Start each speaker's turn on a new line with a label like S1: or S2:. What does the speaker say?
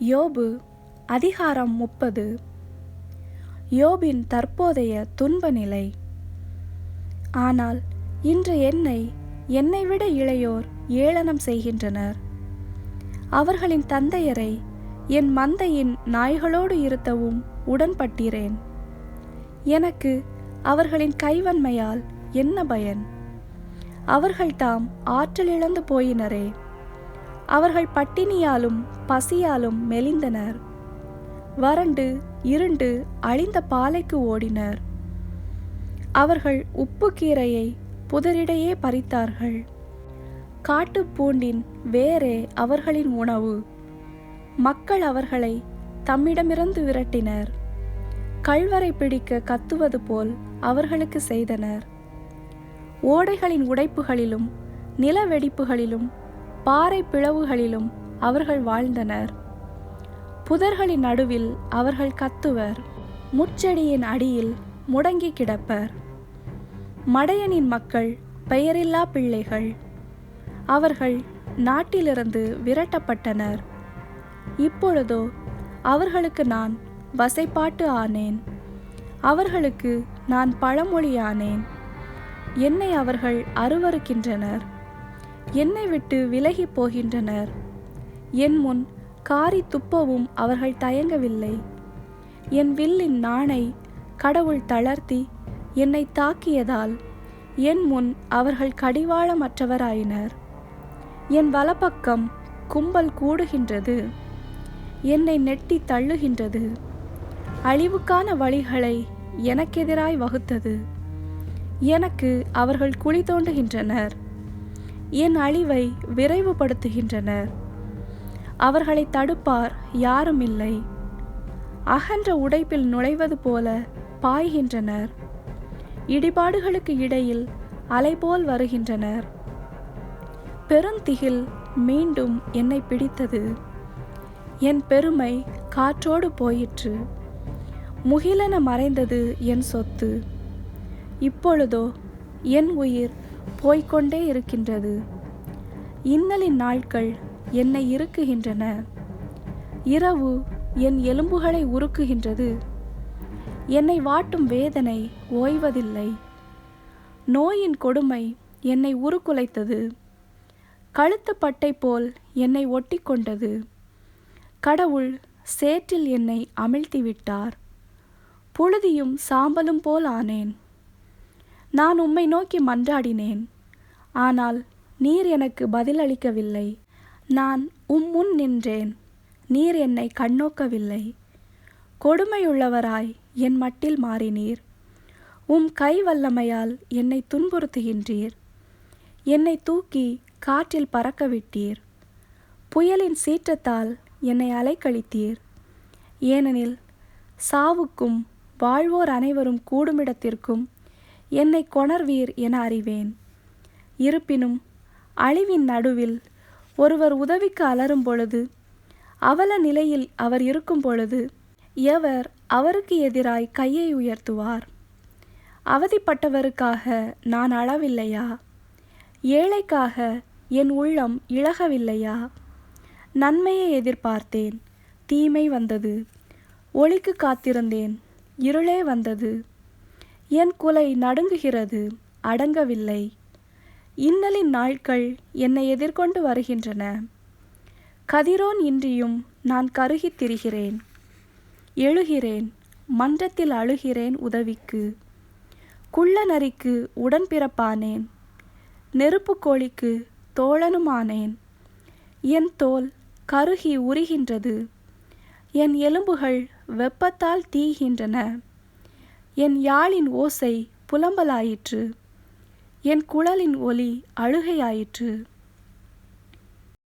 S1: யோபு அதிகாரம் முப்பது. யோபின் தற்போதைய துன்ப நிலை ஆனால் இன்று என்னை என்னை விட இளையோர் ஏளனம் செய்கின்றனர். அவர்களின் தந்தையரை என் மந்தையின் நாய்களோடு இருத்தவும் உடன்பட்டீரேன். எனக்கு அவர்களின் கைவன்மையால் என்ன பயன்? அவர்கள் தாம் ஆற்றல் இழந்து போயினரே. அவர்கள் பட்டினியாலும் பசியாலும் மெலிந்தனர். வறண்டு இருண்டு அழிந்த பாலைக்கு ஓடினர். அவர்கள் உப்பு கீரையை புதரிடையே பறித்தார்கள். காட்டுப்பூண்டின் வேறே அவர்களின் உணவு. மக்கள் அவர்களை தம்மிடமிருந்து விரட்டினர். கல்வரை பிடிக்க கத்துவது போல் அவர்களுக்கு செய்தனர். ஓடைகளின் உடைப்புகளிலும் நிலவெடிப்புகளிலும் பாறை பிளவுகளிலும் அவர்கள் வாழ்ந்தனர். புதர்களின் நடுவில் அவர்கள் கத்துவர். முச்செடியின் அடியில் முடங்கி கிடப்பர். மடையனின் மக்கள் பெயரில்லா பிள்ளைகள். அவர்கள் நாட்டிலிருந்து விரட்டப்பட்டனர். இப்பொழுதோ அவர்களுக்கு நான் வசைப்பாட்டு ஆனேன். அவர்களுக்கு நான் பழமொழியானேன் என்னை அவர்கள் அருவருக்கின்றனர். என்னை விட்டு விலகி போகின்றனர். என் முன் காரி துப்பவும் அவர்கள் தயங்கவில்லை. என் வில்லின் நாணை கடவுள் தளர்த்தி என்னை தாக்கியதால் என் முன் அவர்கள் கடிவாளமற்றவராயினர். என் வலப்பக்கம் கும்பல் கூடுகின்றது. என்னை நெட்டி தள்ளுகின்றது. அழிவுக்கான வழிகளை எனக்கெதிராய் வகுத்தது. எனக்கு அவர்கள் குழி தோண்டுகின்றனர். என் அழிவை விரைவுபடுத்துகின்றனர் அவர்களை தடுப்பார் யாரும் இல்லை. அகன்ற உடைப்பில் நுழைவது போல பாய்கின்றனர். இடிபாடுகளுக்கு இடையில் அலைபோல் வருகின்றனர். பெருந்திகில் மீண்டும் என்னை பிடித்தது. என் பெருமை காற்றோடு போயிற்று. முகிலென மறைந்தது என் சொத்து. இப்பொழுதோ என் உயிர் போய்கொண்டே இருக்கின்றது. இன்னலின் நாட்கள் என்னை இருக்குகின்றன இரவு என் எலும்புகளை உருக்குகின்றது. என்னை வாட்டும் வேதனை ஓய்வதில்லை. நோயின் கொடுமை என்னை உருக்குலைத்தது. கழுத்து பட்டை போல் என்னை ஒட்டி கொண்டது கடவுள் சேற்றில் என்னை அமிழ்த்திவிட்டார். புழுதியும் சாம்பலும் போல் ஆனேன். நான் உம்மை நோக்கி மன்றாடினேன். ஆனால் நீர் எனக்கு பதிலளிக்கவில்லை. நான் உம் முன் நின்றேன். நீர் என்னை கண்ணோக்கவில்லை. கொடுமையுள்ளவராய் என் மட்டில் மாறினீர். உம் கை வல்லமையால் என்னை துன்புறுத்துகின்றீர். என்னை தூக்கி காற்றில் பறக்க விட்டீர் புயலின் சீற்றத்தால் என்னை அலைக்கழித்தீர். ஏனெனில் சாவுக்கும் வாழ்வோர் அனைவரும் கூடுமிடத்திற்கும் என்னை கொணர்வீர் என அறிவேன். இருப்பினும் அழிவின் நடுவில் ஒருவர் உதவிக்கு அலரும் பொழுது அவல நிலையில் அவர் இருக்கும் பொழுது எவர் அவருக்கு எதிராய் கையை உயர்த்துவார்? அவதிப்பட்டவருக்காக நான் அளவில்லையா ஏழைக்காக என் உள்ளம் இழகவில்லையா? நன்மையை எதிர்பார்த்தேன் தீமை வந்தது ஒளிக்கு காத்திருந்தேன் இருளே வந்தது. என் குலை நடுங்குகிறது அடங்கவில்லை. இன்னலின் நாட்கள் என்னை எதிர்கொண்டு வருகின்றன. கதிரோன் இன்றியும் நான் கருகித் திரிகிறேன். எழுகிறேன் மன்றத்தில் அழுகிறேன் உதவிக்கு. குள்ள நரிக்கு உடன்பிறப்பானேன் நெருப்பு கோழிக்கு தோழனுமானேன். என் தோல் கருகி உரிகின்றது. என் எலும்புகள் வெப்பத்தால் தீகின்றன. என் யாழின் ஓசை புலம்பலாயிற்று. என் குழலின் ஒலி அழுகையாயிற்று.